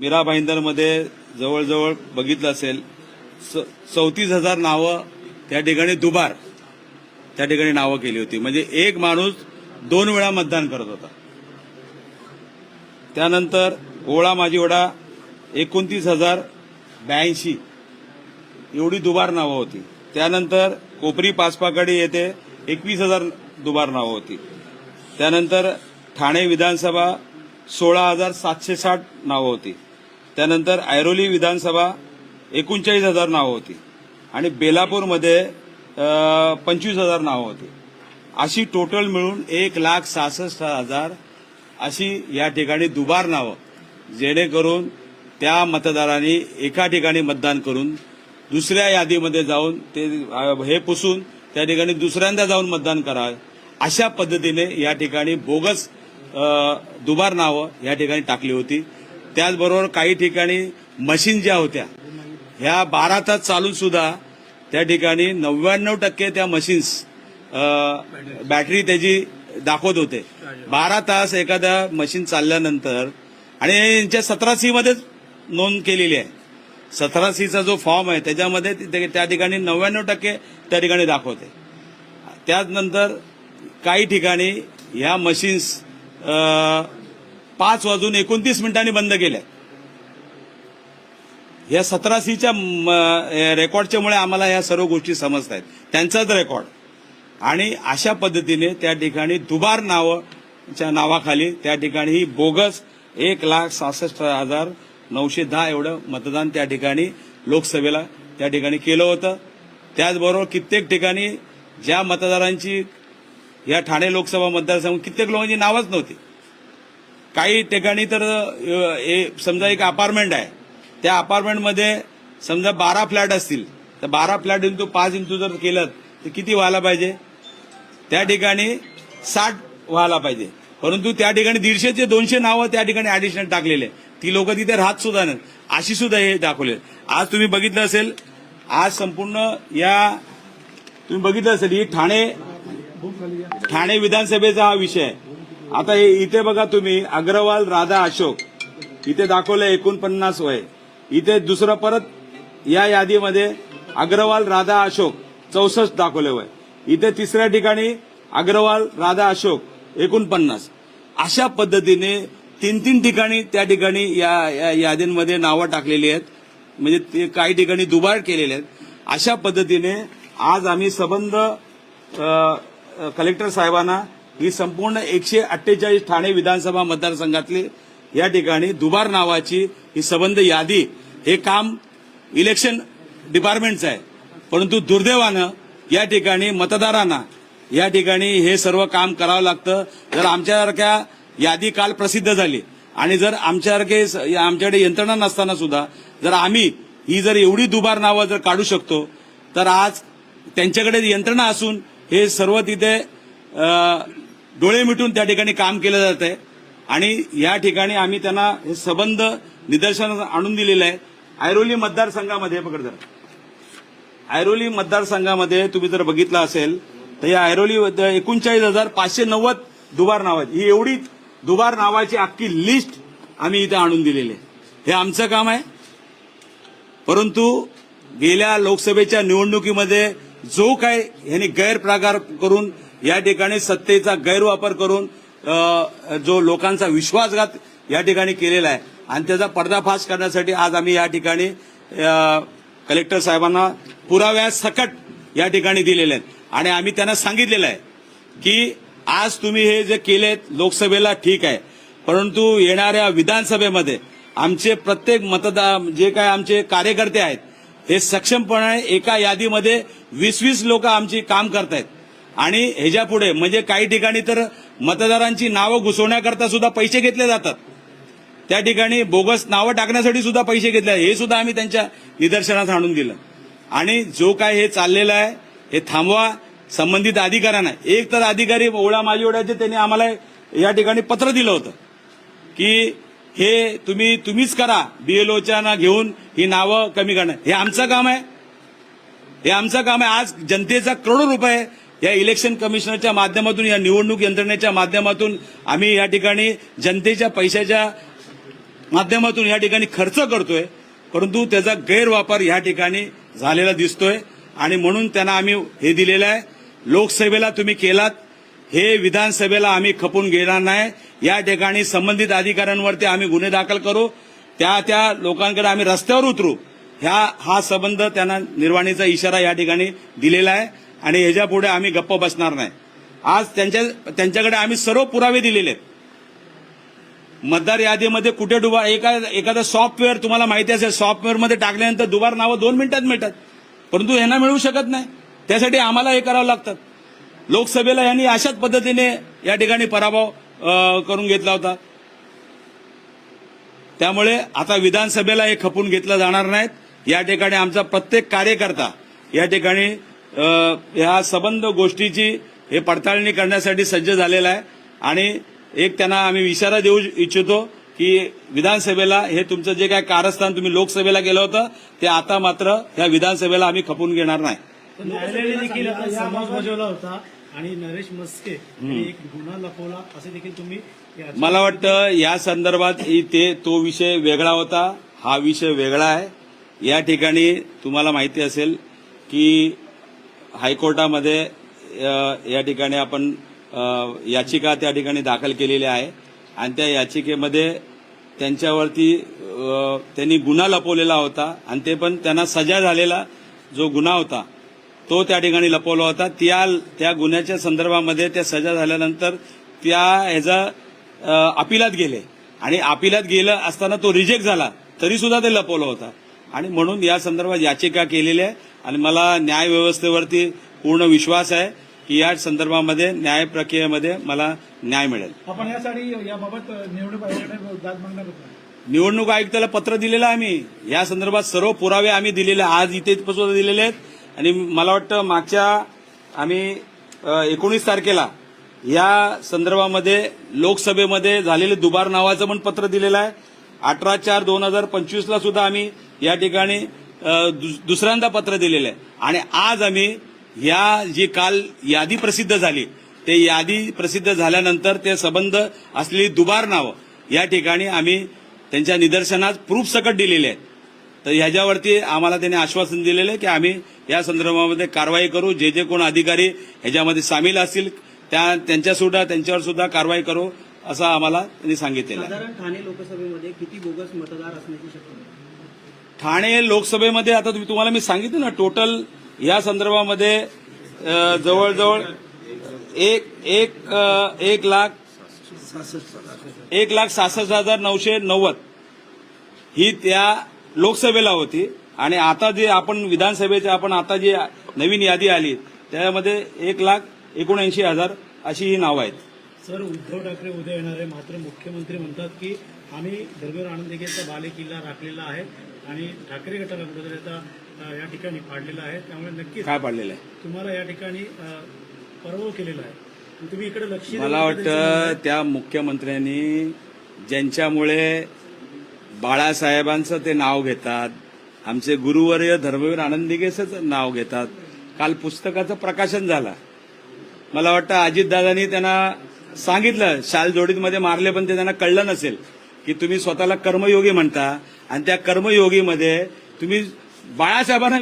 मीरा भाईंदरमध्ये जवळजवळ बघितलं असेल चौतीस हजार नावं त्या ठिकाणी दुबार त्या ठिकाणी नावं केली होती. म्हणजे एक माणूस दोन वेळा मतदान करत होता. त्यानंतर ओळा माझी ओढा एकोणतीस हजार ब्याऐंशी एवढी दुबार नावं होती. त्यानंतर कोपरी पाचपाकडे येथे एकवीस हजार दुबार नावं होती. त्यानंतर ठाणे विधानसभा सोळा हजार सातशे साठ नावं होती. त्यानंतर ऐरोली विधानसभा एकोणचाळीस हजार नावं होती. आणि बेलापूरमध्ये पंचवीस हजार नावं होती. अशी टोटल मिळून एक लाख सहासष्ट हजार अशी या ठिकाणी दुबार नावं जेणेकरून त्या मतदारांनी एका ठिकाणी मतदान करून दुसऱ्या यादीमध्ये जाऊन ते हे पुसून त्या ठिकाणी दुसऱ्यांदा जाऊन मतदान करावं. अशा पद्धतीने या ठिकाणी बोगस दुबार नावं या ठिकाणी टाकली होती. त्याचबरोबर काही ठिकाणी मशीन ज्या होत्या ह्या बारा तास चालून सुद्धा त्या ठिकाणी नव्याण्णव टक्के त्या मशीन्स बॅटरी त्याची दाखवत होते. बारा तास एखाद्या मशीन चालल्यानंतर आणि यांच्या सतरा सी मध्येच नोंद केलेली आहे. सतरा सीचा जो फॉर्म आहे त्याच्यामध्ये ते- त्या ठिकाणी नव्याण्णव टक्के त्या ठिकाणी दाखवते. त्याचनंतर काही ठिकाणी ह्या मशीन्स पाच वाजून एकोणतीस मिनिटांनी बंद केल्या. या सतरा सीच्या रेकॉर्डच्यामुळे आम्हाला या सर्व गोष्टी समजत आहेत त्यांचाच रेकॉर्ड. आणि अशा पद्धतीने त्या ठिकाणी दुबार नावाच्या नावाखाली त्या ठिकाणी ही बोगस एक लाख सहासष्ट हजार नऊशे दहा एवढं मतदान त्या ठिकाणी लोकसभेला त्या ठिकाणी केलं होतं. त्याचबरोबर कित्येक ठिकाणी ज्या मतदारांची या ठाणे लोकसभा मतदारसंघ कित्येक लोकांची नावच नव्हती. काही ठिकाणी तर ए- समजा एक अपार्टमेंट आहे. त्या अपार्टमेंटमध्ये समजा बारा फ्लॅट असतील तर बारा फ्लॅट इंटू पाच इंटू जर केलं तर किती व्हायला पाहिजे? त्या ठिकाणी साठ व्हायला पाहिजे. परंतु त्या ठिकाणी दीडशेचे दोनशे नावं त्या ठिकाणी ऍडिशनल टाकलेले. ती लोक तिथे राहत सुद्धा नाही अशी सुद्धा हे दाखवले. आज तुम्ही बघितलं असेल आज संपूर्ण या तुम्ही बघितलं असेल ही ठाणे ठाणे विधानसभेचा हा विषय. आता हे इथे बघा तुम्ही अग्रवाल राधा अशोक. इथे दाखवलं एकोणपन्नास वय. इथे दुसरं परत या यादीमध्ये अग्रवाल राधा अशोक चौसष्ट दाखवले वय. इथे तिसऱ्या ठिकाणी अग्रवाल राधा अशोक एकोणपन्नास. अशा पद्धतीने तीन तीन ठिकाणी त्या ठिकाणी या या यादींमध्ये नावं टाकलेली आहेत. म्हणजे ते काही ठिकाणी दुबार केलेले आहेत. अशा पद्धतीने आज आम्ही सबंध कलेक्टर साहेबांना ही संपूर्ण एकशे अठ्ठेचाळीस ठाणे विधानसभा मतदारसंघातली या ठिकाणी दुबार नावाची ही संबंध यादी हे काम इलेक्शन डिपार्टमेंटचं आहे. परंतु दुर्दैवानं या ठिकाणी मतदारांना या ठिकाणी हे सर्व काम करावं लागतं. जर आमच्यासारख्या यादी काल प्रसिद्ध झाली आणि जर आमच्यासारखे स- आमच्याकडे यंत्रणा नसताना सुद्धा जर आम्ही ही जर एवढी दुबार नावं जर काढू शकतो तर आज त्यांच्याकडे यंत्रणा असून हे सर्व तिथे डोळे मिटून त्या ठिकाणी काम केलं जात आहे. आणि या ठिकाणी आम्ही त्यांना हे संबंध निदर्शनास आणून दिलेलं आहे. ऐरोली मतदारसंघामध्ये पकड जरा. ऐरोली मतदारसंघामध्ये तुम्ही जर बघितलं असेल तर या ऐरोली एकोणचाळीस हजार पाचशे नव्वद दुबार नावाची ही एवढी दुबार नावाची अख्खी लिस्ट आम्ही इथे आणून दिलेली आहे. हे आमचं काम आहे. परंतु गेल्या लोकसभेच्या निवडणुकीमध्ये जो काय यांनी गैरप्रकार करून या ठिकाणी सत्तेचा गैरवापर करून जो लोकांचा विश्वासघात या ठिकाणी केलेला आहे. आणि त्याचा पर्दाफाश करण्यासाठी आज आम्ही या ठिकाणी कलेक्टर साहेबांना पुराव्या सकट या ठिकाणी दिलेले आहेत. आणि आम्ही त्यांना सांगितलेलं आहे की आज तुम्ही हे जे केलेत लोकसभेला ठीक आहे. परंतु येणाऱ्या विधानसभेमध्ये आमचे प्रत्येक मतदार जे काय आमचे कार्यकर्ते आहेत हे सक्षमपणे एका यादीमध्ये वीस वीस लोक आमची काम करतायत. आणि ह्याच्या पुढे म्हणजे काही ठिकाणी तर मतदारांची नावं घुसवण्याकरता सुद्धा पैसे घेतले जातात. त्या ठिकाणी बोगस नावं टाकण्यासाठी सुद्धा पैसे घेतले हे सुद्धा आम्ही त्यांच्या निदर्शनास आणून दिलं. आणि जो काय हे चाललेलं आहे हे थांबवा संबंधित अधिकाऱ्यांना. एक तर अधिकारी ओळा माजी ओढ्याचे त्यांनी आम्हाला या ठिकाणी पत्र दिलं होतं की हे तुम्ही तुम्हीच करा. बीएलओच्या ना घेऊन ही नावं कमी करणं हे आमचं काम आहे. हे आमचं काम आहे. आज जनतेचा करोडो रुपये या इलेक्शन कमिशनरच्या माध्यमातून या निवडणूक यंत्रणेच्या माध्यमातून आम्ही या ठिकाणी जनतेच्या पैशाच्या माध्यमातून या ठिकाणी खर्च करतोय. परंतु त्याचा गैरवापर या ठिकाणी झालेला दिसतोय. आणि म्हणून त्यांना आम्ही हे दिलेलं आहे. लोकसेवेला तुम्ही केलात. हे विधानसभेला आम्ही खपून घेणार नाही. या ठिकाणी संबंधित अधिकाऱ्यांवरती आम्ही गुन्हे दाखल करू. त्या त्या लोकांकडे आम्ही रस्त्यावर उतरू. ह्या हा संबंध त्यांना निर्वाणीचा इशारा या ठिकाणी दिलेला आहे. आणि ह्याच्या पुढे आम्ही गप्प बसणार नाही. आज त्यांच्या त्यांच्याकडे आम्ही सर्व पुरावे दिलेले आहेत. मतदार यादीमध्ये कुठे डुबा एका एखादं सॉफ्टवेअर तुम्हाला माहिती असेल सॉफ्टवेअरमध्ये टाकल्यानंतर दुबार नावं दोन मिनिटात मिळतात. परंतु यांना मिळू शकत नाही. त्यासाठी आम्हाला हे करावं लागतात लोकसभेला यांनी अशाच पद्धतीने या ठिकाणी पराभव करून घेतला होता. त्यामुळे आता विधानसभेला हे खपून घेतलं जाणार नाहीत. या ठिकाणी आमचा प्रत्येक कार्यकर्ता या ठिकाणी ह्या सबंध संबंध गोष्टीची हे पडताळणी करण्यासाठी सज्ज झालेला आहे. आणि एक त्यांना आम्ही इशारा देऊ इच्छितो की विधानसभेला हे तुमचं जे काय कारस्थान तुम्ही लोकसभेला केलं होतं ते आता मात्र या विधानसभेला आम्ही खपून घेणार नाही. न्यायालयाने देखील समाज बजावला होता. आणि नरेश मस्के यांनी एक गुन्हा लपवला. असे देखील तुम्ही मला वाटतं या संदर्भात इ- ते तो विषय वेगळा होता. हा विषय वेगळा आहे. या ठिकाणी तुम्हाला माहिती असेल की हायकोर्टामध्ये या ठिकाणी आपण याचिका त्या ठिकाणी दाखल केलेली आहे. आणि त्या याचिकेमध्ये त्यांच्यावरती त्यांनी गुन्हा लपवलेला होता. आणि ते पण त्यांना सजा झालेला जो गुन्हा होता तो त्या ठिकाणी लपवला होता. त्या त्या गुन्ह्याच्या संदर्भामध्ये त्या सजा झाल्यानंतर त्या ह्याचा अपिलात गेले. आणि अपिलात गेलं असताना तो रिजेक्ट झाला तरी सुद्धा ते लपवलं होता. आणि म्हणून या संदर्भात याचिका केलेली आहे. आणि मला न्याय व्यवस्थेवरती पूर्ण विश्वास आहे की या संदर्भामध्ये न्याय प्रक्रियेमध्ये मला न्याय मिळेल. आपण यासाठी याबाबत निवडणूक आयुक्ताला पत्र दिलेलं आहे आम्ही. या संदर्भात सर्व पुरावे आम्ही दिलेले. आज इथे दिलेले आहेत. आणि मला वाटतं मागच्या आम्ही एकोणीस तारखेला या संदर्भामध्ये लोकसभेमध्ये झालेले दुबार नावाचं पण पत्र दिलेलं आहे. अठरा चार दोन हजार पंचवीसला सुद्धा आम्ही या ठिकाणी दुस- दुसऱ्यांदा पत्र दिलेलं आहे. आणि आज आम्ही या जी काल यादी प्रसिद्ध झाली ते यादी प्रसिद्ध झाल्यानंतर ते संबंध असलेली दुबार नावं या ठिकाणी आम्ही त्यांच्या निदर्शनात प्रूफ सकट दिलेले आहेत. तर ह्याच्यावरती आम्हाला त्यांनी आश्वासन दिलेलं आहे की आम्ही या संदर्भामध्ये कारवाई करू. जे जे कोण अधिकारी ह्याच्यामध्ये सामील असतील त्या त्यांच्या सुद्धा त्यांच्यावर सुद्धा कारवाई करू असं आम्हाला त्यांनी सांगितलेलं आहे. ठाणे लोकसभेमध्ये किती बोगस मतदार असण्याची शक्यता? ठाणे लोकसभेमध्ये आता तुम्ही तुम्हाला मी सांगितलं ना टोटल या संदर्भामध्ये जवळजवळ एक एक एक लाख एक लाख सहासष्ट हजार नऊशे नव्वद. ही त्या लोकसभेला होती. आणि आता जे आपण विधानसभेचे आपण आता जी नवीन यादी आली त्यामध्ये एक लाख एकोणऐंशी हजार अशी ही नावं आहेत. सर उद्धव ठाकरे उद्या येणार आहे मात्र मुख्यमंत्री म्हणतात की आम्ही धर्मेवर आनंद देगेचा बाले किल्ला राखलेला आहे आणि ठाकरे गटाला कुठेतरी या ठिकाणी पाडलेला आहे. त्यामुळे नक्कीच काय पाडलेलं आहे? तुम्हाला या ठिकाणी अ, पराभव केलेला आहे. तुम्ही इकडे लक्ष मला वाटतं त्या मुख्यमंत्र्यांनी ज्यांच्यामुळे बाळासाहेबांचं ते नाव घेतात. आमचे गुरुवर्य धर्मवीर आनंदिगेचंच नाव घेतात. काल पुस्तकाचं प्रकाशन झालं. मला वाटतं अजितदादांनी त्यांना सांगितलं शाल जोडीतमध्ये मारले पण ते त्यांना कळलं नसेल की तुम्ही स्वतःला कर्मयोगी म्हणता आणि त्या कर्मयोगीमध्ये तुम्ही बाळासाहेबांना